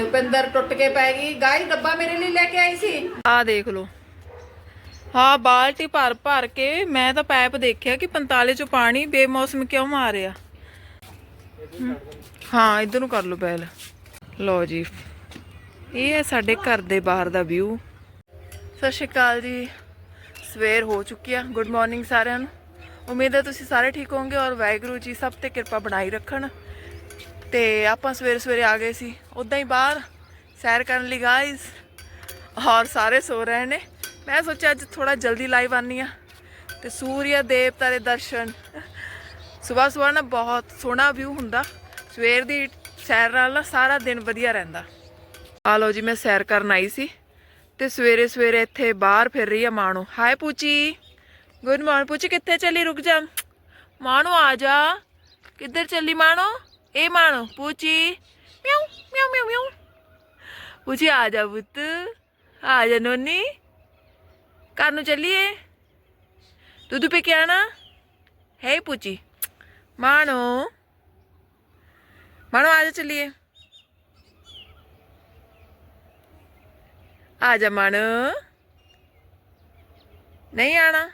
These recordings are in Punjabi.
ਰੁਪਿੰਦਰ ਟੁੱਟ ਕੇ ਪੈ ਗਈ। ਗਾਈ ਡੱਬਾ ਮੇਰੇ ਲਈ ਲੈ ਕੇ ਆਈ ਸੀ। ਆ ਦੇਖ ਲਓ। ਹਾਂ ਬਾਲਟੀ ਭਰ ਭਰ ਕੇ ਮੈਂ ਤਾਂ ਪਾਈਪ ਦੇਖਿਆ ਕਿ 45 ਚੋਂ ਪਾਣੀ ਬੇਮੌਸਮ ਕਿਉਂ ਮਾਰਿਆ ਹਮ, ਹਾਂ। ਇਧਰ ਨੂੰ ਕਰ ਲਓ ਪਹਿਲ ਲਓ ਜੀ। ਇਹ ਹੈ ਸਾਡੇ ਘਰ ਦੇ ਬਾਹਰ ਦਾ ਵਿਊ ਸਤਿ ਸ਼੍ਰੀ ਅਕਾਲ ਜੀ। ਸਵੇਰ ਹੋ ਚੁੱਕੀ ਆ। ਗੁੱਡ ਮਾਰਨਿੰਗ ਸਾਰਿਆਂ ਨੂੰ। ਉਮੀਦ ਹੈ ਤੁਸੀਂ ਸਾਰੇ ਠੀਕ ਹੋਵੋਗੇ ਔਰ ਵਾਹਿਗੁਰੂ ਜੀ ਸਭ ਤੇ ਕਿਰਪਾ ਬਣਾਈ ਰੱਖਣ। ਤੇ ਆਪਾਂ ਸਵੇਰੇ ਸਵੇਰੇ ਆ ਗਏ ਸੀ। ਉਦਾਂ ਹੀ ਬਾਹਰ, ਸੈਰ ਕਰਨ ਲਈ ਗਾਇਸ ਔਰ ਸਾਰੇ ਸੋ ਰਹੇ ਨੇ। ਮੈਂ ਸੋਚਿਆ ਅੱਜ ਥੋੜਾ ਜਲਦੀ ਲਾਈਵ ਆਨੀ ਆ ਤੇ ਸੂਰਿਆ ਦੇਵਤਾ ਦੇ ਦਰਸ਼ਨ। ਸਵੇਰ ਸਵੇਰ ਨਾ ਬਹੁਤ ਸੋਹਣਾ ਵਿਊ ਹੁੰਦਾ। ਸਵੇਰ ਦੀ ਸੈਰ ਨਾਲ ਨਾ ਸਾਰਾ ਦਿਨ ਵਧੀਆ ਰਹਿੰਦਾ। ਆ ਲਓ ਜੀ, ਮੈਂ ਸੈਰ ਕਰਨ ਆਈ ਸੀ। ਤੇ ਸਵੇਰੇ ਸਵੇਰੇ ਇੱਥੇ ਬਾਹਰ ਫਿਰ ਰਹੀ ਆ ਮਾਣੋ। ਹਾਏ ਪੂਚੀ। ਗੁੱਡ ਮਾਰਨਿੰਗ ਪੂਚੀ, ਕਿੱਥੇ ਚੱਲੀ? ਰੁਕ ਜਾ। ਮਾਣੋ ਆ ਜਾ। ਕਿੱਧਰ ਚੱਲੀ ਮਾਣੋ? ਇਹ ਮਾਣੋ ਪੂਚੀ ਮਿਆਉ ਮਿਆਉ ਮਿਆਉ ਮਿਆਉ ਪੂਚੀ ਆ ਜਾ ਪੁੱਤ ਆ ਜਾ ਨੋਨੀ ਘਰ ਨੂੰ ਚੱਲੀਏ ਦੁੱਧ ਪੀ ਕੇ ਆਣਾ ਹੈ ਪੂਚੀ ਮਾਣੋ ਮਾਣੋ ਆ ਜਾ ਚੱਲੀਏ ਆ ਜਾ ਮਾਣ ਨਹੀਂ ਆਣਾ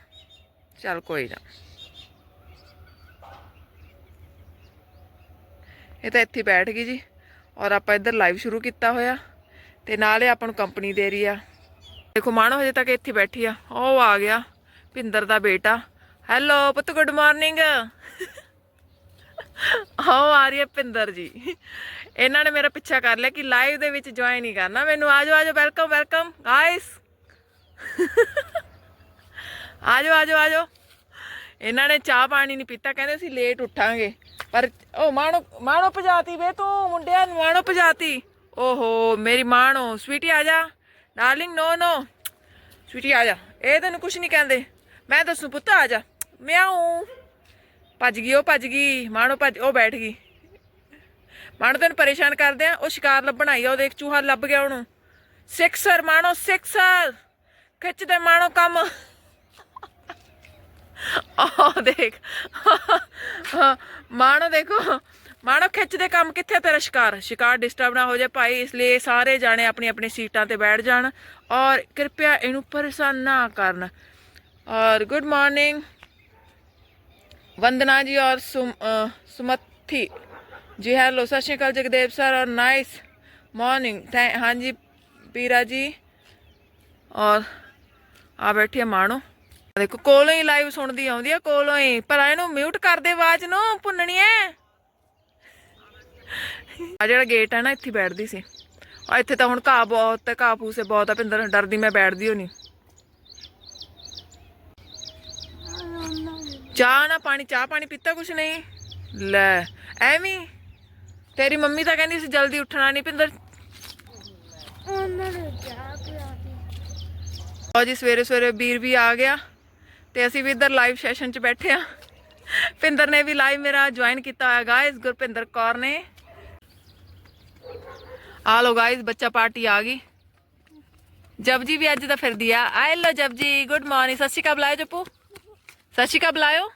ਚੱਲ ਕੋਈ ਨਾ ਇਹ ਤਾਂ ਇੱਥੇ ਬੈਠ ਗਈ ਜੀ। ਔਰ ਆਪਾਂ ਇੱਧਰ ਲਾਈਵ ਸ਼ੁਰੂ ਕੀਤਾ ਹੋਇਆ। ਤੇ ਨਾਲੇ ਆਪਾਂ ਨੂੰ ਕੰਪਨੀ ਦੇ ਰਹੀ ਆ। ਦੇਖੋ ਮਾਣੋ ਹਜੇ ਤੱਕ ਇੱਥੇ ਬੈਠੀ ਆ। ਉਹ ਆ ਗਿਆ, ਭਿੰਦਰ ਦਾ ਬੇਟਾ। ਹੈਲੋ ਪੁੱਤ ਗੁੱਡ ਮਾਰਨਿੰਗ ਹਾਂ ਆ ਰਹੀ ਹੈ ਭਿੰਦਰ ਜੀ। ਇਹਨਾਂ ਨੇ ਮੇਰਾ ਪਿੱਛਾ ਕਰ ਲਿਆ ਕਿ ਲਾਈਵ ਦੇ ਵਿੱਚ ਜੁਆਇਨ ਹੀ ਕਰਨਾ ਮੈਨੂੰ। ਆਜੋ ਆਜੋ ਵੈਲਕਮ ਵੈਲਕਮ ਗਾਇਸ ਆਜੋ ਆਜੋ ਆਜੋ ਇਹਨਾਂ ਨੇ ਚਾਹ ਪਾਣੀ ਨਹੀਂ ਪੀਤਾ, ਕਹਿੰਦੇ ਅਸੀਂ ਲੇਟ ਉੱਠਾਂਗੇ। ਪਰ ਉਹ ਮਾਣੋ ਮਾਣੋ ਭਜਾਤੀ ਵੇ ਤੂੰ, ਮੁੰਡਿਆਂ ਨੂੰ ਮਾਣੋ ਭਜਾਤੀ। ਓਹੋ, ਮੇਰੀ ਮਾਣੋ, ਸਵੀਟੀ ਆ ਜਾ। ਡਾਰਲਿੰਗ ਨੋ ਨੋ ਸਵੀਟੀ ਆ ਜਾ। ਇਹ ਤੈਨੂੰ ਕੁਝ ਨਹੀਂ ਕਹਿੰਦੇ। ਮੈਂ ਦੱਸੂ, ਪੁੱਤ, ਆ ਜਾ। ਮਿਆਉ ਭੱਜ ਗਈ, ਉਹ ਭੱਜ ਗਈ। ਮਾਣੋ ਭੱਜ, ਉਹ ਬੈਠ ਗਈ। ਮਾਣੋ ਤੈਨੂੰ ਪਰੇਸ਼ਾਨ ਕਰਦੇ ਆ, ਉਹ ਸ਼ਿਕਾਰ ਲੱਭਣ ਆਈ ਆ, ਉਹਦੇ ਇੱਕ ਚੂਹਾ ਲੱਭ ਗਿਆ ਉਹਨੂੰ। ਸਿਕਸਰ, ਮਾਣੋ, ਸਿਕਸਰ। ਖਿੱਚਦੇ ਮਾਣੋ ਕੰਮ। ਆਹ ਦੇਖ। ਮਾਣੋ ਦੇਖੋ। ਮਾਣੋ ਖਿੱਚ ਦੇ ਕੰਮ ਕਿੱਥੇ ਤੇਰਾ ਸ਼ਿਕਾਰ? ਸ਼ਿਕਾਰ ਡਿਸਟਰਬ ਨਾ ਹੋ ਜਾਏ ਭਾਈ, ਇਸ ਲਈ ਸਾਰੇ ਜਾਣੇ ਆਪਣੀ ਆਪਣੀ ਸੀਟਾਂ ਤੇ ਬੈਠ ਜਾਣ ਔਰ ਕਿਰਪਿਆ ਇਹਨੂੰ ਪਰੇਸ਼ਾਨ ਨਾ ਕਰਨ। ਔਰ ਗੁੱਡ ਮਾਰਨਿੰਗ ਵੰਦਨਾ ਜੀ ਔਰ ਸੁਮਥੀ ਜੀ ਹੈਲੋ ਸਤਿ ਸ਼੍ਰੀ ਅਕਾਲ ਜਗਦੇਵ ਸਰ ਔਰ ਨਾਈਸ ਮਾਰਨਿੰਗ ਹਾਂਜੀ, ਪੀਰਾ ਜੀ। ਔਰ ਆ ਬੈਠੀ ਮਾਣੋ। ਦੇਖੋ ਕੋਲੋਂ ਹੀ ਲਾਈਵ ਸੁਣਦੀ ਆਉਂਦੀ ਆ ਕੋਲੋਂ ਹੀ। ਪਰ ਇਹਨੂੰ ਮਿਊਟ ਕਰ ਦੇ ਆਵਾਜ਼ ਨੂੰ ਭੁੰਨਣੀ ਐ ਆ ਜਿਹੜਾ ਗੇਟ ਹੈ ਨਾ ਇੱਥੇ ਬੈਠਦੀ ਸੀ। ਆ ਇੱਥੇ ਤਾਂ ਹੁਣ ਘਾਹ ਬਹੁਤ ਤੇ ਘਾਹ ਫੂਸੇ ਬਹੁਤ ਆ ਪਿੰਦਰ ਡਰਦੀ ਮੈਂ ਬੈਠਦੀ ਹੋਣੀ ਚਾਹ ਨਾ ਪਾਣੀ ਚਾਹ ਪਾਣੀ ਪੀਤਾ ਕੁਛ ਨਹੀਂ? ਲੈ ਐਵੇਂ। ਤੇਰੀ ਮੰਮੀ ਤਾਂ ਕਹਿੰਦੀ ਸੀ ਜਲਦੀ ਉੱਠਣਾ ਨਹੀਂ ਪਿੰਦਰ ਉਹਨਾਂ ਨੂੰ ਚਾਹ ਸਵੇਰੇ ਸਵੇਰੇ ਵੀਰ ਵੀ ਆ ਗਿਆ। ਤੇ ਅਸੀਂ ਵੀ ਇੱਧਰ ਲਾਈਵ ਸੈਸ਼ਨ 'ਚ ਬੈਠੇ ਆ ਪਿੰਦਰ ਨੇ ਵੀ ਲਾਈਵ ਮੇਰਾ ਜੁਆਇਨ ਕੀਤਾ ਹੋਇਆ ਗਾਇਸ ਗੁਰਪਿੰਦਰ ਕੌਰ ਨੇ। ਆ ਲੋ ਗਾਇਸ ਬੱਚਾ ਪਾਰਟੀ ਆ ਗਈ। ਜਪਜੀ ਵੀ ਅੱਜ ਤਾਂ ਫਿਰਦੀ ਆ। ਆਏ ਲੋ ਜਪਜੀ ਗੁੱਡ ਮਾਰਨਿੰਗ ਸਤਿ ਸ਼੍ਰੀ ਅਕਾਲ, ਬੁਲਾਇਓ ਜੱਪੂ। ਸਤਿ ਸ਼੍ਰੀ ਅਕਾਲ, ਬੁਲਾਇਓ।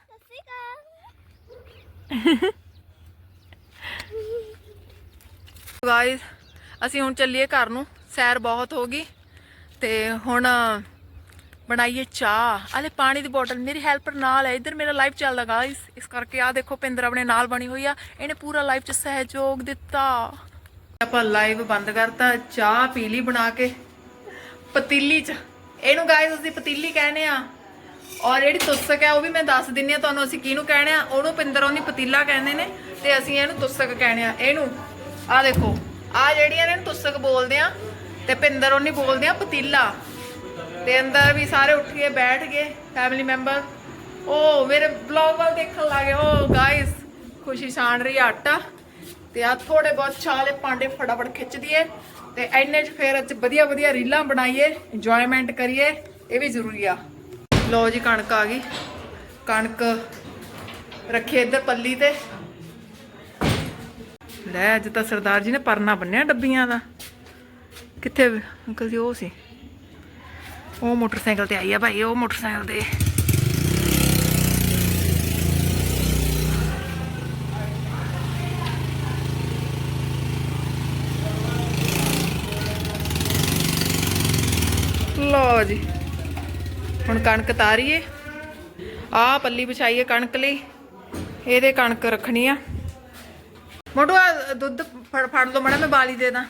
ਗਾਇਸ ਅਸੀਂ ਹੁਣ ਚੱਲੀਏ ਘਰ ਨੂੰ। ਸੈਰ ਬਹੁਤ ਹੋ ਗਈ। ਤੇ ਹੁਣ ਬਣਾਈਏ ਚਾਹ। ਆਲੇ ਪਾਣੀ ਦੀ ਬੋਟਲ, ਮੇਰੀ ਹੈਲਪਰ ਨਾਲ ਹੈ, ਇੱਧਰ ਮੇਰਾ ਲਾਈਵ ਚੱਲਦਾ ਗਾਇਸ ਇਸ ਕਰਕੇ ਆ ਦੇਖੋ ਪਿੰਦਰ ਆਪਣੇ ਨਾਲ ਬਣੀ ਹੋਈ ਆ। ਇਹਨੇ ਪੂਰਾ ਲਾਈਵ ਚ ਸਹਿਯੋਗ ਦਿੱਤਾ। ਆਪਾਂ ਲਾਈਵ ਬੰਦ ਕਰਤਾ, ਚਾਹ ਪੀ ਲਈ ਬਣਾ ਕੇ। ਪਤੀਲੀ ਚ। ਇਹਨੂੰ ਗਾਇਸ ਅਸੀਂ ਪਤੀਲੀ ਕਹਿੰਦੇ ਆ। ਔਰ ਜਿਹੜੀ ਤੁਸਕ ਹੈ ਉਹ ਵੀ ਮੈਂ ਦੱਸ ਦਿੰਨੀ ਆ ਤੁਹਾਨੂੰ, ਅਸੀਂ ਕਿਹਨੂੰ ਕਹਿੰਦੇ ਆ? ਉਹਨੂੰ ਪਿੰਦਰ ਉਹਨੀ ਪਤੀਲਾ ਕਹਿੰਦੇ ਨੇ, ਤੇ ਅਸੀਂ ਇਹਨੂੰ ਤੁਸਕ ਕਹਿੰਦੇ ਆ। ਇਹਨੂੰ ਆ ਦੇਖੋ ਆ ਜਿਹੜੀਆਂ ਨੇ ਤੁਸਕ ਬੋਲਦੇ ਆ, ਤੇ ਪਿੰਦਰ ਉਹਨੀ ਬੋਲਦੇ ਆ ਪਤੀਲਾ। ਤੇ ਅੰਦਰ ਵੀ ਸਾਰੇ ਉੱਠ ਕੇ ਬੈਠ ਗਏ ਫੈਮਿਲੀ ਮੈਂਬਰ ਉਹ ਮੇਰੇ ਵਲੌਗ ਵੱਲ ਦੇਖਣ ਲੱਗੇ ਉਹ ਗਾਇਸ ਖੁਸ਼ੀ ਛਾਣ ਰਹੀ ਆਟਾ। ਤੇ ਆ ਥੋੜੇ ਬਹੁਤ ਛਾਲੇ ਪਾਂਡੇ ਫਟਾਫਟ ਖਿੱਚ ਦਈਏ ਤੇ ਐਨੇ ਚ ਫੇਰ ਅੱਜ ਵਧੀਆ ਵਧੀਆ ਰੀਲਾਂ ਬਣਾਈਏ ਇੰਜੋਇਮੈਂਟ ਕਰੀਏ। ਇਹ ਵੀ ਜ਼ਰੂਰੀ ਆ। ਲਓ ਜੀ ਕਣਕ ਆ ਗਈ। ਕਣਕ ਰੱਖੀ ਇੱਧਰ ਪੱਲੀ ਤੇ। ਲੈ ਅੱਜ ਤਾਂ ਸਰਦਾਰ ਜੀ ਨੇ ਪਰਨਾ ਬੰਨਿਆ ਡੱਬੀਆਂ ਦਾ। ਕਿੱਥੇ, ਅੰਕਲ ਜੀ ਉਹ ਸੀ? ਉਹ ਮੋਟਰਸਾਈਕਲ ਤੇ ਆਈ ਆ ਭਾਈ, ਉਹ ਮੋਟਰਸਾਈਕਲ ਤੇ। ਲਓ ਜੀ, ਹੁਣ ਕਣਕ ਤਾਰੀਏ। ਆ ਪੱਲੀ ਵਿਛਾਈਏ ਕਣਕ ਲਈ, ਇਹਦੇ ਕਣਕ ਰੱਖਣੀ ਆ। ਮੋਟੂ ਦੁੱਧ ਫੜ ਫੜ ਲਓ ਮੜਾ, ਮੈਂ ਬਾਲੀ ਦੇ ਦਾਂ।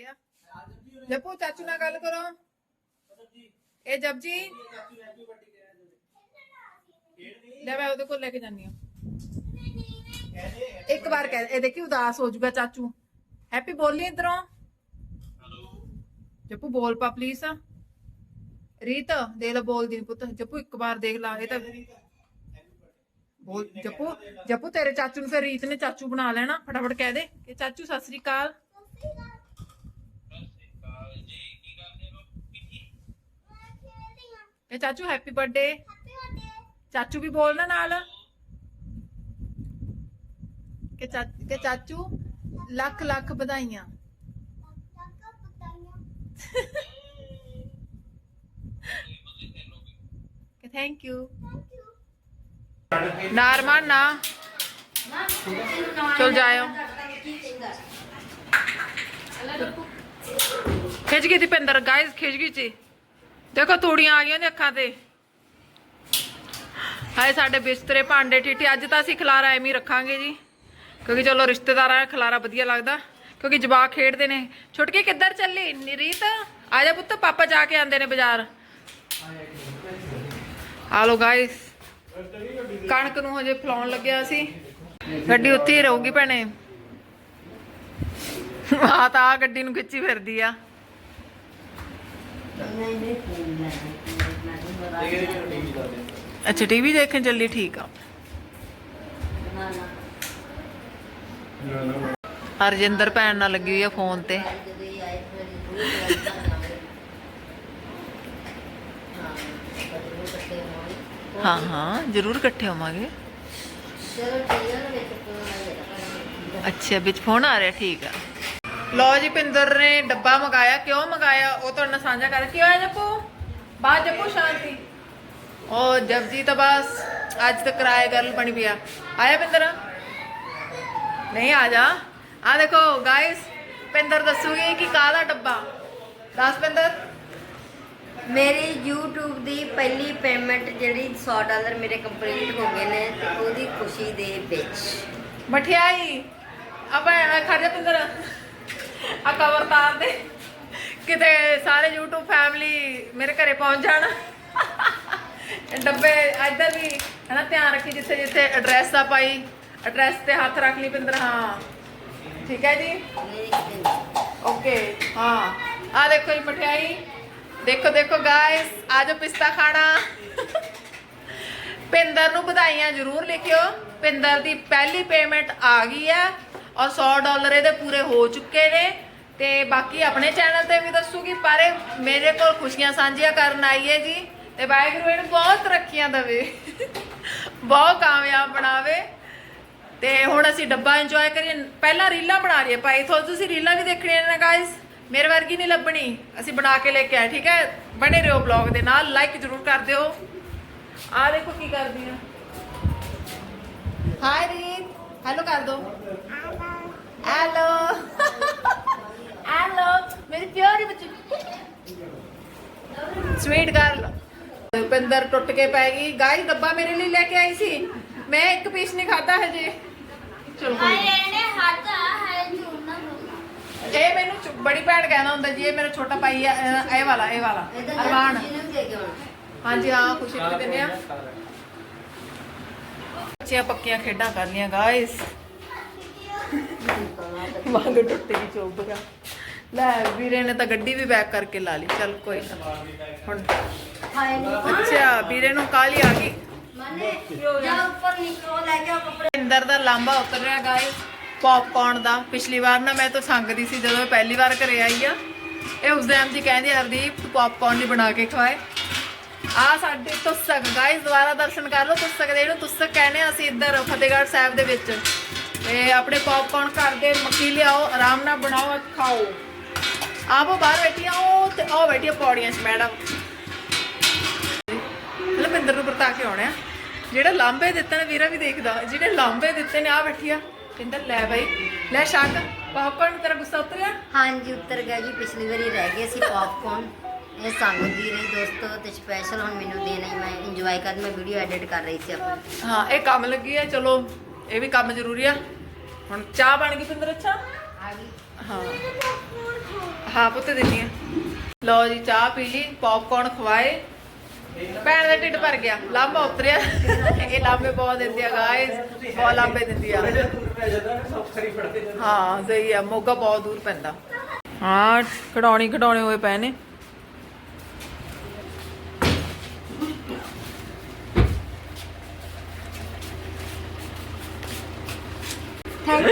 ਦਿਓਰ ਦਾ ਬਰਥਡੇ ਆ ਜੱਪੂ ਚਾਚੂ ਨਾਲ ਗੱਲ ਕਰੋ ਇਹ ਜਪਜੀ ਲੈ ਮੈਂ ਉਹਦੇ ਕੋਲ ਲੈ ਕੇ ਜਾਨੀ ਆ ਇੱਕ ਵਾਰ ਕਹਿ ਇਹ ਦੇਖੀ ਉਦਾਸ ਹੋ ਜਾਊਗਾ ਚਾਚੂ ਹੈਪੀ ਬੋਲੀ ਇਧਰੋਂ ਜੱਪੂ ਬੋਲ ਪਾ ਪਲੀਜ਼ ਰੀਤ ਦੇ ਲੈ ਬੋਲਦੀ ਨੀ ਪੁੱਤ ਜੱਪੂ ਇੱਕ ਵਾਰ ਦੇਖ ਲਾ ਇਹ ਤਾਂ ਬੋਲ ਜੱਪੂ ਜੱਪੂ ਤੇਰੇ ਚਾਚੂ ਨੂੰ ਫਿਰ ਰੀਤ ਨੇ ਚਾਚੂ ਬਣਾ ਲੈਣਾ ਫਟਾਫਟ ਕਹਿ ਦੇ ਕਿ ਚਾਚੂ ਸਤਿ ਸ੍ਰੀ ਅਕਾਲ ਇਹ ਚਾਚੂ ਹੈਪੀ ਬਰਥਡੇ ਚਾਚੂ ਵੀ ਬੋਲਣਾ ਨਾਲ ਕਿ ਚਾਚੂ ਕਿ ਚਾਚੂ ਲੱਖ ਲੱਖ ਵਧਾਈਆਂ ਕਿ ਥੈਂਕ ਯੂ ਨਾਰਮਨ ਨਾ ਚਲ ਜਾਇਓ ਖਿੱਚ ਗਈ ਦੀਪਿੰਦਰ ਗਾਇਸ ਖਿੱਚ ਗਈ ਜੀ ਦੇਖੋ ਤੂੜੀਆਂ ਆ ਗਈਆਂ ਨੇ ਅੱਖਾਂ ਤੇ। ਹਾਏ ਸਾਡੇ ਬਿਸਤਰੇ ਭਾਂਡੇ ਠੀਠੀ, ਅੱਜ ਤਾਂ ਅਸੀਂ ਖਲਾਰਾ ਐਵੇਂ ਹੀ ਰੱਖਾਂਗੇ ਜੀ। ਕਿਉਂਕਿ ਚਲੋ ਰਿਸ਼ਤੇਦਾਰਾਂ ਦਾ ਖਲਾਰਾ ਵਧੀਆ ਲੱਗਦਾ। ਕਿਉਂਕਿ ਜਵਾਕ ਖੇਡਦੇ ਨੇ। ਛੁਟਕੀ ਕਿੱਧਰ ਚੱਲੀ? ਨਿਰੀਤ, ਆ ਜਾ ਪੁੱਤ, ਪਾਪਾ ਜਾ ਕੇ ਆਂਦੇ ਨੇ ਬਾਜ਼ਾਰ। ਆ ਲੋ ਗਾਇਸ ਕਣਕ ਨੂੰ ਹਜੇ ਫਲਾਉਣ ਲੱਗਿਆ ਸੀ। ਗੱਡੀ ਉੱਥੇ ਹੀ ਰਹੂਗੀ ਭੈਣੇ। ਆ ਤਾਂ ਆ ਗੱਡੀ ਨੂੰ ਖਿੱਚੀ ਫਿਰਦੀ ਆ। ਅੱਛਾ ਟੀਵੀ ਦੇਖਣ ਚੱਲੀ, ਠੀਕ ਆ। ਹਰਜਿੰਦਰ ਭੈਣ ਨਾਲ ਲੱਗੀ ਹੋਈ ਆ ਫੋਨ ਤੇ। ਹਾਂ ਹਾਂ, ਜ਼ਰੂਰ ਇਕੱਠੇ ਹੋਵਾਂਗੇ। ਅੱਛਾ, ਵਿੱਚ ਫੋਨ ਆ ਰਿਹਾ, ਠੀਕ ਆ। ਲੋ ਜੀ ਪਿੰਦਰ ਨੇ ਡੱਬਾ ਮੰਗਾਇਆ। ਕਿਉਂ ਮੰਗਾਇਆ? ਉਹ ਤੁਹਾਡੇ ਨਾਲ ਸਾਂਝਾ ਕਰ। ਕੀ ਹੋਇਆ ਜੱਪੂ? ਬਾਅਦ ਜੱਪੂ ਸ਼ਾਂਤੀ। ਉਹ ਜਪਜੀ ਤਾਂ ਬਸ ਅੱਜ ਤੱਕ ਕਿਰਾਏ ਗੱਲ ਬਣੀ ਪਿਆ ਆਇਆ ਪਿੰਦਰ ਨਹੀਂ ਆ ਜਾ। ਆ ਦੇਖੋ ਗਾਇਸ ਪਿੰਦਰ ਦੱਸੂਗੀ ਕਿ ਕਾਹਦਾ ਡੱਬਾ? ਦੱਸ ਪਿੰਦਰ ਮੇਰੀ YouTube ਦੀ ਪਹਿਲੀ ਪੇਮੈਂਟ ਜਿਹੜੀ 100 ਡਾਲਰ ਮੇਰੇ ਕੰਪਲੀਟ ਹੋ ਗਏ ਨੇ ਤੇ ਉਹਦੀ ਖੁਸ਼ੀ ਦੇ ਵਿੱਚ। ਮਠਿਆਈ। ਆਪਾਂ ਜਾ ਪਿੰਦਰ ਆ ਕਵਰ ਤਾਰ ਦੇ। ਕਿਤੇ ਸਾਰੇ YouTube ਫੈਮਿਲੀ ਮੇਰੇ ਘਰੇ ਪਹੁੰਚ ਜਾਣ। ਡੱਬੇ ਇੱਧਰ ਵੀ, ਹਨਾ, ਧਿਆਨ ਰੱਖੀ ਜਿੱਥੇ ਜਿੱਥੇ ਐਡਰੈਸ ਆ ਪਾਈ ਐਡਰੈਸ ਤੇ ਹੱਥ ਰੱਖ ਲਈ ਪਿੰਦਰ, ਹਾਂ। ਠੀਕ ਹੈ ਜੀ? ਓਕੇ ਹਾਂ। ਆ ਦੇਖੋ ਜੀ ਮਠਿਆਈ। ਦੇਖੋ ਦੇਖੋ ਗਾਇਸ ਆਜੋ ਪਿਸਤਾ ਖਾਣਾ। ਪਿੰਦਰ ਨੂੰ ਵਧਾਈਆਂ ਜ਼ਰੂਰ ਲਿਖਿਓ। ਪਿੰਦਰ ਦੀ ਪਹਿਲੀ ਪੇਮੈਂਟ ਆ ਗਈ ਹੈ। ਔਰ 100 ਡਾਲਰ ਇਹਦੇ ਪੂਰੇ ਹੋ ਚੁੱਕੇ ਨੇ ਤੇ ਬਾਕੀ ਆਪਣੇ ਚੈਨਲ ਤੇ ਵੀ ਦੱਸੂਗੀ, ਪਰ ਇਹ ਮੇਰੇ ਕੋਲ ਖੁਸ਼ੀਆਂ ਸਾਂਝੀਆਂ ਕਰਨ ਆਈ ਹੈ ਜੀ। ਤੇ ਵਾਹਿਗੁਰੂ ਇਹਨੂੰ ਬਹੁਤ ਤਰੱਕੀਆਂ ਦੇਵੇ। ਬਹੁਤ ਕਾਮਯਾਬ ਬਣਾਵੇ। ਤੇ ਹੁਣ ਅਸੀਂ ਡੱਬਾ ਇੰਜੋਏ ਕਰੀਏ। ਪਹਿਲਾਂ ਰੀਲਾਂ ਬਣਾ ਲਈਏ ਭਾਈ। ਥੋ ਤੁਸੀਂ ਰੀਲਾਂ ਵੀ ਦੇਖਣੀਆਂ ਨੇ ਗਾਇਸ ਮੇਰੇ ਵਰਗੀ ਨਹੀਂ ਲੱਭਣੀ। ਅਸੀਂ ਬਣਾ ਕੇ ਲੈ ਕੇ ਆਏ, ਠੀਕ ਹੈ? ਬਣੇ ਰਹੋ ਬਲੌਗ ਦੇ ਨਾਲ। ਲਾਈਕ ਜ਼ਰੂਰ ਕਰ ਦਿਓ। ਆ ਦੇਖੋ ਕੀ ਕਰਦੀ ਆ। ਹਾਈ ਰੀਤ ਹੈਲੋ ਕਰ ਦੋ ਹੈਲੋ ਹੈਲੋ ਮੇਰੀ ਪਿਆਰੀ ਬੱਚੀ ਸਵੀਟ ਗਰਲ ਰੁਪਿੰਦਰ ਟੁੱਟ ਕੇ ਪੈ ਗਈ। ਗਾਇਸ ਡੱਬਾ ਮੇਰੇ ਲਈ ਲੈ ਕੇ ਆਈ ਸੀ। ਮੈਂ ਇੱਕ ਪੀਸ ਨਹੀਂ ਖਾਦਾ ਹਜੇ। ਚਲੋ ਕੋਈ ਇਹ ਮੈਨੂੰ ਬੜੀ ਭੈਣ ਕਹਿੰਦਾ ਹੁੰਦਾ ਜੀ ਇਹ ਮੇਰਾ ਛੋਟਾ ਭਾਈ ਆ ਅਹ ਇਹ ਵਾਲਾ। ਇਹ ਵਾਲਾ ਅਰਮਾਨ ਦੇ ਹਾਂਜੀ ਹਾਂ ਖੁਸ਼ੀ ਨੂੰ ਦਿੰਦੇ ਆ। ਬੱਚੀਆਂ ਪੱਕੀਆਂ ਖੇਡਾਂ ਕਰ ਲੀਆਂ ਗਾਇਸ ਮੰਗ ਟੁੱਟ ਗਈ ਚੋਬਗਾ ਲੈ ਵੀਰੇ ਨੇ ਤਾਂ ਗੱਡੀ ਵੀ ਬੈਕ ਕਰਕੇ ਲਾ ਲਈ। ਚੱਲ ਕੋਈ ਨਾ। ਹੁਣ ਹਾਏ ਅੱਛਾ ਵੀਰੇ ਨੂੰ ਕਾਲੀ ਆ ਗਈ। ਮਨੇ ਜਾ ਉੱਪਰ ਨਿਕਲੋ ਲੈ ਕੇ ਆਓ ਕੱਪੜੇ। ਇੰਦਰ ਦਾ ਲਾਂਬਾ ਉਤਰ ਰਿਹਾ ਗਾਇਸ ਪੌਪਕਾਰਨ ਦਾ। ਪਿਛਲੀ ਵਾਰ ਨਾ ਮੈਂ ਤਾਂ ਸੰਗਦੀ ਸੀ ਜਦੋਂ ਮੈਂ ਪਹਿਲੀ ਵਾਰ ਘਰੇ ਆਈ ਆ। ਇਹ ਉਸ ਟਾਈਮ ਜੀ ਕਹਿੰਦੇ ਹਰਦੀਪ ਤੂੰ ਪੌਪਕਾਰਨ ਨਹੀਂ ਬਣਾ ਕੇ ਖਵਾਏ। ਆ ਸਾਡੇ ਤੁਸਕ ਗਾਇਸ ਦੁਬਾਰਾ ਦਰਸ਼ਨ ਕਰ ਲਓ ਤੁਸਕ ਦੇ ਇਹਨੂੰ। ਤੁਸਕ ਕਹਿੰਦੇ ਆ ਅਸੀਂ ਇੱਧਰ ਫਤਿਹਗੜ੍ਹ ਸਾਹਿਬ ਦੇ ਵਿੱਚ। ਤੇ ਆਪਣੇ ਪੌਪਕਾਰਨ ਘਰ ਦੇ ਮੱਕੀ ਲਿਆਓ ਆਰਾਮ ਨਾਲ ਬਣਾਓ ਖਾਓ। ਆਪੋ ਬਾਹਰ ਬੈਠੀਆਂ ਉਹ ਤੇ ਉਹ ਬੈਠੀਆਂ ਪੌੜੀਆਂ 'ਚ ਮੈਡਮ। ਲਪਿੰਦਰ ਨੂੰ ਵਰਤਾ ਕੇ ਆਉਣਾ। ਜਿਹੜਾ ਲਾਂਬੇ ਦਿੱਤੇ ਨੇ ਵੀਰਾ ਵੀ ਦੇਖਦਾ। ਜਿਹੜੇ ਲਾਂਬੇ ਦਿੱਤੇ ਨੇ ਆ ਬੈਠੀ ਆ ਕਹਿੰਦਾ ਲੈ ਬਾਈ। ਲੈ ਸ਼ੱਕ ਪਾਪਕੌਰਨ ਤੇਰਾ ਗੁੱਸਾ ਉਤਰਿਆ? ਹਾਂਜੀ ਉੱਤਰ ਗਿਆ ਜੀ। ਪਿਛਲੀ ਵਾਰੀ ਰਹਿ ਗਏ ਸੀ ਪੌਪਕੌਰਨ ਇਹ ਸੰਗ ਦੀ ਰਹੀ ਦੋਸਤੋ ਤੇ ਸਪੈਸ਼ਲ ਹੁਣ ਮੈਨੂੰ ਦੇਣਾ ਹੀ। ਮੈਂ ਇੰਜੋਏ ਕਰ ਮੈਂ ਵੀਡੀਓ ਐਡਿਟ ਕਰ ਰਹੀ ਸੀ ਆਪਣੀ। ਹਾਂ ਇਹ ਕੰਮ ਲੱਗੀ ਹੈ ਚਲੋ ਇਹ ਵੀ ਕੰਮ ਜ਼ਰੂਰੀ ਆ। ਹੁਣ ਚਾਹ ਬਣ ਗਈ ਪਿੰਦਰ ਅੱਛਾ? ਆ ਹਾਂ। ਹਾਂ, ਪੁੱਤ ਦਿੰਨੀ ਆ। ਲਓ ਜੀ, ਚਾਹ ਪੀ ਲਈ ਪੌਪਕੌਰਨ ਖਵਾਏ। ਭੈਣ ਦਾ ਢਿੱਡ ਭਰ ਗਿਆ ਲਾਂਬਾ ਉਤਰਿਆ। ਇਹ ਲਾਂਬੇ ਬਹੁਤ ਦਿੰਦੀ ਆ ਗਾਇਸ ਬਹੁਤ ਲਾਂਬੇ ਦਿੰਦੀ ਆ। ਹਾਂ, ਸਹੀ ਆ, ਮੋਗਾ ਬਹੁਤ ਦੂਰ ਪੈਂਦਾ। ਹਾਂ ਕਢਾਉਣੀ ਖਡਾਉਣੇ ਹੋਏ ਪਏ ਨੇ।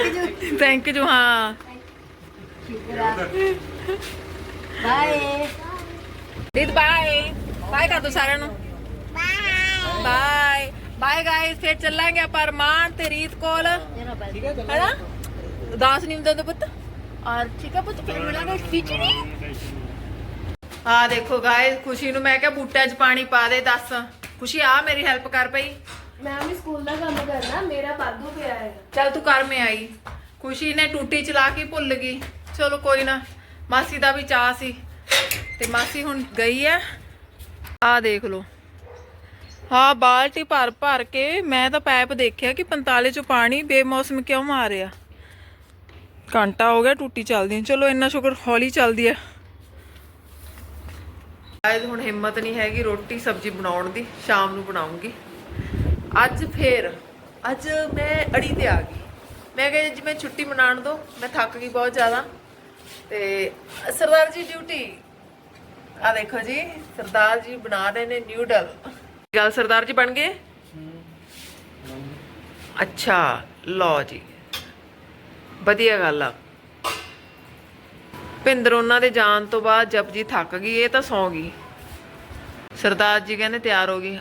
ਯੂ ਥੈਂਕ ਯੂ ਹਾਂ। ਬਾਏ ਦੀਦ ਬਾਏ ਬਾਏ ਕਰ ਦੋ ਸਾਰਿਆਂ ਨੂੰ। ਬਾਏ ਬਾਏ ਗਾਇਸ ਫੇਰ ਚੱਲਾਂਗੇ ਆਪਾਂ ਅਰਮਾਨ ਤੇ ਰੀਤ ਕੋਲ। ਹੈਨਾ? ਉਦਾਸ ਨਹੀਂ ਹੁੰਦਾ ਪੁੱਤ? ਔਰ ਠੀਕ ਹੈ ਪੁੱਤ ਫੇਰ ਮਿਲਾਂਗੇ ਖਿਚੜੀ ਆ ਦੇਖੋ ਗਾਇਸ ਖੁਸ਼ੀ ਨੂੰ ਮੈਂ ਕਿਹਾ ਬੂਟਿਆਂ 'ਚ ਪਾਣੀ ਪਾ ਦੇ ਦੱਸ। ਖੁਸ਼ੀ ਆ ਮੇਰੀ ਹੈਲਪ ਕਰ ਪਈ। ਮੈਂ ਵੀ ਸਕੂਲ ਦਾ ਕੰਮ ਕਰਨਾ, ਮੇਰਾ ਵਾਧੂ ਪਿਆ ਹੈ। ਚੱਲ ਤੂੰ ਕਰ ਮੈਂ ਆਈ। ਖੁਸ਼ੀ ਨੇ ਟੂਟੀ ਚਲਾ ਕੇ ਭੁੱਲ ਗਈ। ਚਲੋ ਕੋਈ ਨਾ, ਮਾਸੀ ਦਾ ਵੀ ਚਾਹ ਸੀ। ਤੇ ਮਾਸੀ ਹੁਣ ਗਈ ਹੈ। ਆ ਦੇਖ ਲਓ। ਹਾਂ ਬਾਲਟੀ ਭਰ ਭਰ ਕੇ ਮੈਂ ਤਾਂ ਪਾਈਪ ਦੇਖਿਆ ਕਿ 45 ਚੋਂ ਪਾਣੀ ਬੇਮੌਸਮ ਕਿਉਂ ਆ ਰਿਹਾ ਘੰਟਾ ਹੋ ਗਿਆ ਟੂਟੀ ਚੱਲਦੀ ਚਲੋ ਇੰਨਾ ਸ਼ੁਕਰ, ਹੌਲੀ ਚੱਲਦੀ ਹੈ। ਸ਼ਾਇਦ ਹੁਣ ਹਿੰਮਤ ਨਹੀਂ ਹੈਗੀ ਰੋਟੀ ਸਬਜ਼ੀ ਬਣਾਉਣ ਦੀ, ਸ਼ਾਮ ਨੂੰ ਬਣਾਉਂਗੀ। ਅੱਜ ਫੇਰ, ਅੱਜ ਮੈਂ ਅੜੀ ਤੇ ਆ ਗਈ। ਮੈਂ ਕਿਹਾ ਜੀ, ਮੈਂ ਛੁੱਟੀ ਮਨਾਉਣ ਦੋ, ਮੈਂ ਥੱਕ ਗਈ ਬਹੁਤ ਜ਼ਿਆਦਾ। ਤੇ ਸਰਦਾਰ ਜੀ ਡਿਊਟੀ ਆ ਦੇਖੋ ਜੀ, ਸਰਦਾਰ ਜੀ ਬਣਾ ਰਹੇ ਨੇ ਨਿਊਡਲ ਗੱਲ ਸਰਦਾਰ ਜੀ ਬਣ ਗਏ? ਅੱਛਾ, ਲਓ ਜੀ। ਵਧੀਆ ਗੱਲ ਆ। ਭਿੰਦਰ ਉਹਨਾਂ ਦੇ ਜਾਣ ਤੋਂ ਬਾਅਦ ਜਪਜੀ ਥੱਕ ਗਈ, ਇਹ ਤਾਂ ਸੌਂ ਗਈ। ਸਰਦਾਰ ਜੀ ਕਹਿੰਦੇ ਤਿਆਰ ਹੋ ਗਈ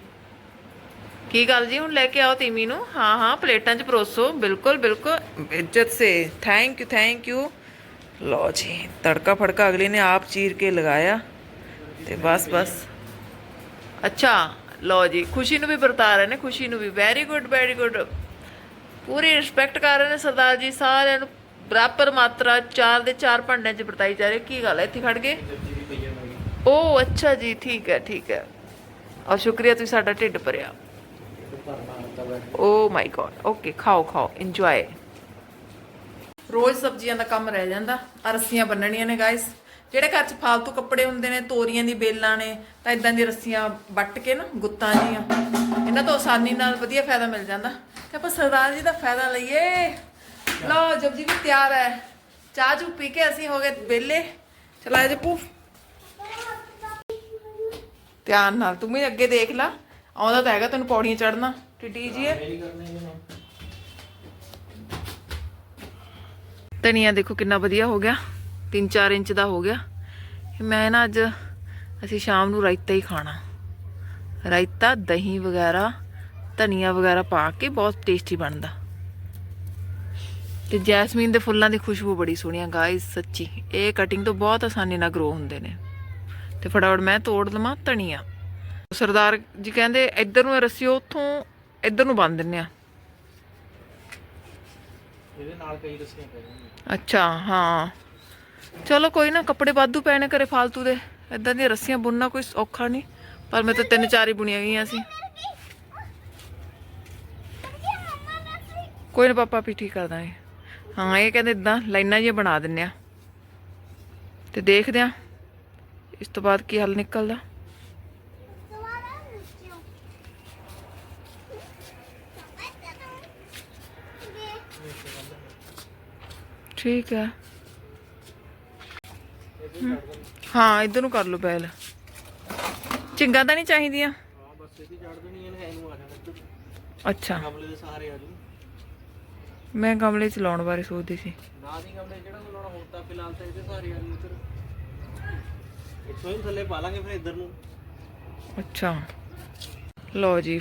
ਕੀ ਗੱਲ ਜੀ? ਹੁਣ ਲੈ ਕੇ ਆਓ ਤੀਮੀ ਨੂੰ। ਹਾਂ ਹਾਂ, ਪਲੇਟਾਂ 'ਚ ਪਰੋਸੋ। ਬਿਲਕੁਲ ਬਿਲਕੁਲ। ਇੱਜ਼ਤ ਸੇ। ਥੈਂਕ ਯੂ ਥੈਂਕ ਯੂ ਲਓ ਜੀ, ਤੜਕਾ ਫੜਕਾ ਅਗਲੇ ਨੇ ਆਪ ਚੀਰ ਕੇ ਲਗਾਇਆ ਤੇ ਬਸ ਬਸ। ਅੱਛਾ, ਲਓ ਜੀ, ਖੁਸ਼ੀ ਨੂੰ ਵੀ ਵਰਤਾ ਰਹੇ ਨੇ, ਖੁਸ਼ੀ ਨੂੰ ਵੀ। ਵੈਰੀ ਗੁੱਡ ਵੈਰੀ ਗੁੱਡ ਪੂਰੀ ਰਿਸਪੈਕਟ ਕਰ ਰਹੇ ਨੇ ਸਰਦਾਰ ਜੀ, ਸਾਰਿਆਂ ਨੂੰ ਬਰਾਬਰ ਮਾਤਰਾ ਚਾਰ ਦੇ ਚਾਰ ਭਾਂਡਿਆਂ 'ਚ ਵਰਤਾਈ ਜਾ ਰਹੀ ਕੀ ਗੱਲ ਹੈ? ਇੱਥੇ ਖੜ ਗਏ? ਓ, ਅੱਛਾ ਜੀ, ਠੀਕ ਹੈ ਠੀਕ ਹੈ। ਔਰ ਸ਼ੁਕਰੀਆ ਤੁਸੀਂ ਸਾਡਾ ਢਿੱਡ ਭਰਿਆ। ਓ ਮਾਈ ਗॉड ਓਕੇ ਖਾਓ ਖਾਓ. ਇੰਜੋਏ ਰੋਜ਼ ਸਬਜ਼ੀਆਂ ਦਾ ਕੰਮ ਰਹਿ ਜਾਂਦਾ। ਆ ਰੱਸੀਆਂ ਬੰਨਣੀਆਂ ਨੇ ਗਾਇਸ ਜਿਹੜੇ ਘਰ 'ਚ ਫਾਲਤੂ ਕੱਪੜੇ ਹੁੰਦੇ ਨੇ, ਤੋਰੀਆਂ ਦੀ ਬੇਲਾਂ ਨੇ, ਤਾਂ ਇਦਾਂ ਦੀ ਰੱਸੀਆਂ ਵੱਟ ਕੇ ਨਾ, ਗੁੱਤਾਂ ਜੀਆਂ। ਇਹਨਾਂ ਤੋਂ ਆਸਾਨੀ ਨਾਲ ਵਧੀਆ ਫਾਇਦਾ ਮਿਲ ਜਾਂਦਾ। ਤੇ ਆਪਾਂ ਸਰਦਾਰ ਜੀ ਦਾ ਫਾਇਦਾ ਲਈਏ। ਲਓ ਜਪਜੀ ਵੀ ਤਿਆਰ ਹੈ। ਚਾਹ ਚੂ ਪੀ ਕੇ ਅਸੀਂ ਹੋ ਗਏ ਵਿਹਲੇ। ਚਲਾ ਜੇ ਪੂ। ਧਿਆਨ ਨਾਲ, ਤੂੰ ਵੀ ਅੱਗੇ ਦੇਖ ਲੈ। ਆਉਂਦਾ ਤਾਂ ਹੈਗਾ ਤੈਨੂੰ ਪੌੜੀਆਂ ਚੜਨਾ ਟਿੱਡੀ ਜੀ ਧਨੀਆ ਦੇਖੋ ਕਿੰਨਾ ਵਧੀਆ ਹੋ ਗਿਆ। 3-4 ਇੰਚ ਦਾ ਹੋ ਗਿਆ। ਮੈਂ ਨਾ ਅੱਜ ਅਸੀਂ ਸ਼ਾਮ ਨੂੰ ਰਾਇਤਾ ਹੀ ਖਾਣਾ। ਰਾਇਤਾ ਦਹੀਂ ਵਗੈਰਾ ਧਨੀਆ ਵਗੈਰਾ ਪਾ ਕੇ ਬਹੁਤ ਟੇਸਟੀ ਬਣਦਾ। ਤੇ ਜੈਸਮੀਨ ਦੇ ਫੁੱਲਾਂ ਦੀ ਖੁਸ਼ਬੂ ਬੜੀ ਸੋਹਣੀ ਆ ਗਾਇਸ ਸੱਚੀ। ਇਹ ਕਟਿੰਗ ਤੋਂ ਬਹੁਤ ਆਸਾਨੀ ਨਾਲ ਗਰੋ ਹੁੰਦੇ ਨੇ। ਤੇ ਫਟਾਫਟ ਮੈਂ ਤੋੜ ਲਵਾਂ ਧਨੀਆ। ਸਰਦਾਰ ਜੀ ਕਹਿੰਦੇ ਇੱਧਰ ਨੂੰ ਰੱਸੀ ਉੱਥੋਂ ਇੱਧਰ ਨੂੰ ਬੰਨ ਦਿੰਨੇ ਆ। ਇਹਦੇ ਨਾਲ ਕਈ ਰੱਸੀਆਂ ਪੈ ਜਾਣਗੀਆਂ ਅੱਛਾ ਹਾਂ। ਚਲੋ ਕੋਈ ਨਾ ਕੱਪੜੇ ਵਾਧੂ ਪੈਣੇ ਕਰੇ ਫਾਲਤੂ ਦੇ। ਇਦਾਂ ਦੀਆਂ ਰੱਸੀਆਂ ਬੁਣਨਾ ਕੋਈ ਔਖਾ ਨਹੀਂ ਪਰ ਮੈਂ ਤਾਂ ਤਿੰਨ ਚਾਰ ਹੀ ਬੁਣੀਆਂ ਗਈਆਂ ਸੀ। ਕੋਈ ਨਾ ਪਾਪਾ ਵੀ ਠੀਕ ਕਰ ਦਾਂਗੇ। ਹਾਂ ਇਹ ਕਹਿੰਦੇ ਇਦਾਂ ਲਾਈਨਾਂ ਜਿਹੀਆਂ ਬਣਾ ਦਿੰਨੇ ਆ। ਤੇ ਦੇਖਦੇ ਆ ਇਸ ਤੋਂ ਬਾਅਦ ਕੀ ਹੱਲ ਨਿਕਲਦਾ। ਠੀਕ ਹੈ। ਹਾਂ ਇਧਰ ਨੂੰ ਕਰ ਲਓ ਪਹਿਲ ਚਿੰਗਾ ਤਾਂ ਨਹੀਂ ਚਾਹੀਦੀਆਂ? ਹਾਂ ਬਸ ਇਹਦੀ ਚੜ ਦੇਣੀ ਇਹਨੇ ਐਨੂੰ ਆ ਜਾਣਾ ਇੱਧਰ। ਅੱਛਾ। ਕਮਲੇ ਦੇ ਸਹਾਰੇ ਆ ਜੂ ਮੈਂ ਗਮਲੇ ਚ ਲਾਉਣ ਬਾਰੇ ਸੋਚਦੀ ਸੀ। ਨਾ ਦੀ ਕਮਲੇ ਜਿਹੜਾ ਨੂੰ ਲਾਉਣਾ ਹੁਣ ਤਾਂ ਫਿਲਹਾਲ ਤਾਂ ਇਹਦੇ ਸਹਾਰੇ ਆ ਜੂ ਇੱਧਰ। ਇੱਥੋਂ ਹੀ ਥੱਲੇ ਪਾ ਲਾਂਗੇ ਫਿਰ ਇੱਧਰ ਨੂੰ। ਅੱਛਾ। ਲਓ ਜੀ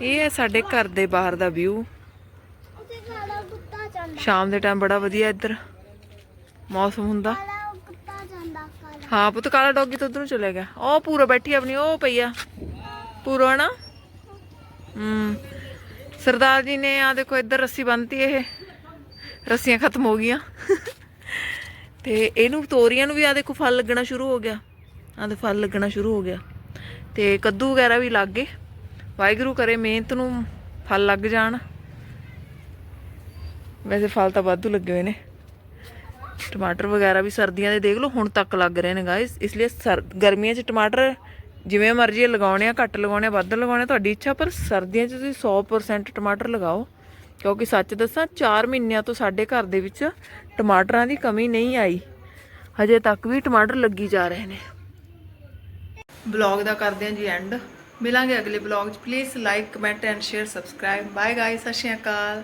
ਇਹ ਹੈ ਸਾਡੇ ਘਰ ਦੇ ਬਾਹਰ ਦਾ ਵਿਊ ਕਾਲਾ ਕੁੱਤਾ ਜਾਂਦਾ ਸ਼ਾਮ ਦੇ ਟਾਈਮ ਬੜਾ ਵਧੀਆ ਇੱਧਰ। ਮੌਸਮ ਹੁੰਦਾ। ਕਾਲਾ ਕੁੱਤਾ ਜਾਂਦਾ ਕਾਲਾ ਹਾਂ ਪੁੱਤ, ਕਾਲਾ ਡੌਗੀ ਤਾਂ ਉਧਰੋਂ ਚਲੇ ਗਿਆ। ਉਹ ਪੂਰਾ ਬੈਠੀ ਆਪਣੀ, ਉਹ ਪਈ ਆ। ਪੂਰਾ ਨਾ ਹੂੰ। ਸਰਦਾਰ ਜੀ ਨੇ ਆ ਦੇਖੋ ਇੱਧਰ ਰੱਸੀ ਬੰਨਤੀ ਇਹ। ਰੱਸੀਆਂ ਖਤਮ ਹੋ ਗਈਆਂ। ਤੇ ਇਹਨੂੰ ਤੋਰੀਆਂ ਨੂੰ ਵੀ ਆ ਦੇਖੋ ਫਲ ਲੱਗਣਾ ਸ਼ੁਰੂ ਹੋ ਗਿਆ। ਆ ਦੇ ਫਲ ਲੱਗਣਾ ਸ਼ੁਰੂ ਹੋ ਗਿਆ। ਤੇ ਕੱਦੂ ਵਗੈਰਾ ਵੀ ਲੱਗ ਗਏ। ਵਾਹਿਗੁਰੂ ਕਰੇ ਮਿਹਨਤ ਨੂੰ ਫਲ ਲੱਗ ਜਾਣ। ਵੈਸੇ ਫਲ ਤਾਂ ਵਾਧੂ ਲੱਗੇ ਹੋਏ ਨੇ। ਟਮਾਟਰ ਵਗੈਰਾ ਵੀ ਸਰਦੀਆਂ ਦੇ ਦੇਖ ਲਓ, ਹੁਣ ਤੱਕ ਲੱਗ ਰਹੇ ਨੇ ਗਾਇਸ ਇਸ ਲਈ ਸਰ, ਗਰਮੀਆਂ 'ਚ ਟਮਾਟਰ ਜਿਵੇਂ ਮਰਜ਼ੀ ਲਗਾਉਣੇ ਆ, ਘੱਟ ਲਗਾਉਣੇ ਆ, ਵੱਧ ਲਗਾਉਣੇ ਆ, ਤੁਹਾਡੀ ਇੱਛਾ, ਪਰ ਸਰਦੀਆਂ 'ਚ ਤੁਸੀਂ 100% ਟਮਾਟਰ ਲਗਾਓ। ਕਿਉਂਕਿ ਸੱਚ ਦੱਸਾਂ 4 ਮਹੀਨਿਆਂ ਤੋਂ ਸਾਡੇ ਘਰ ਦੇ ਵਿੱਚ ਟਮਾਟਰਾਂ ਦੀ ਕਮੀ ਨਹੀਂ ਆਈ। ਹਜੇ ਤੱਕ ਵੀ ਟਮਾਟਰ ਲੱਗੀ ਜਾ ਰਹੇ ਨੇ। ਬਲੌਗ ਦਾ ਕਰਦੇ ਹਾਂ ਜੀ ਐਂਡ ਮਿਲਾਂਗੇ ਅਗਲੇ ਬਲੌਗ 'ਚ। Please like comment and share subscribe bye guys Sat Shri Akal.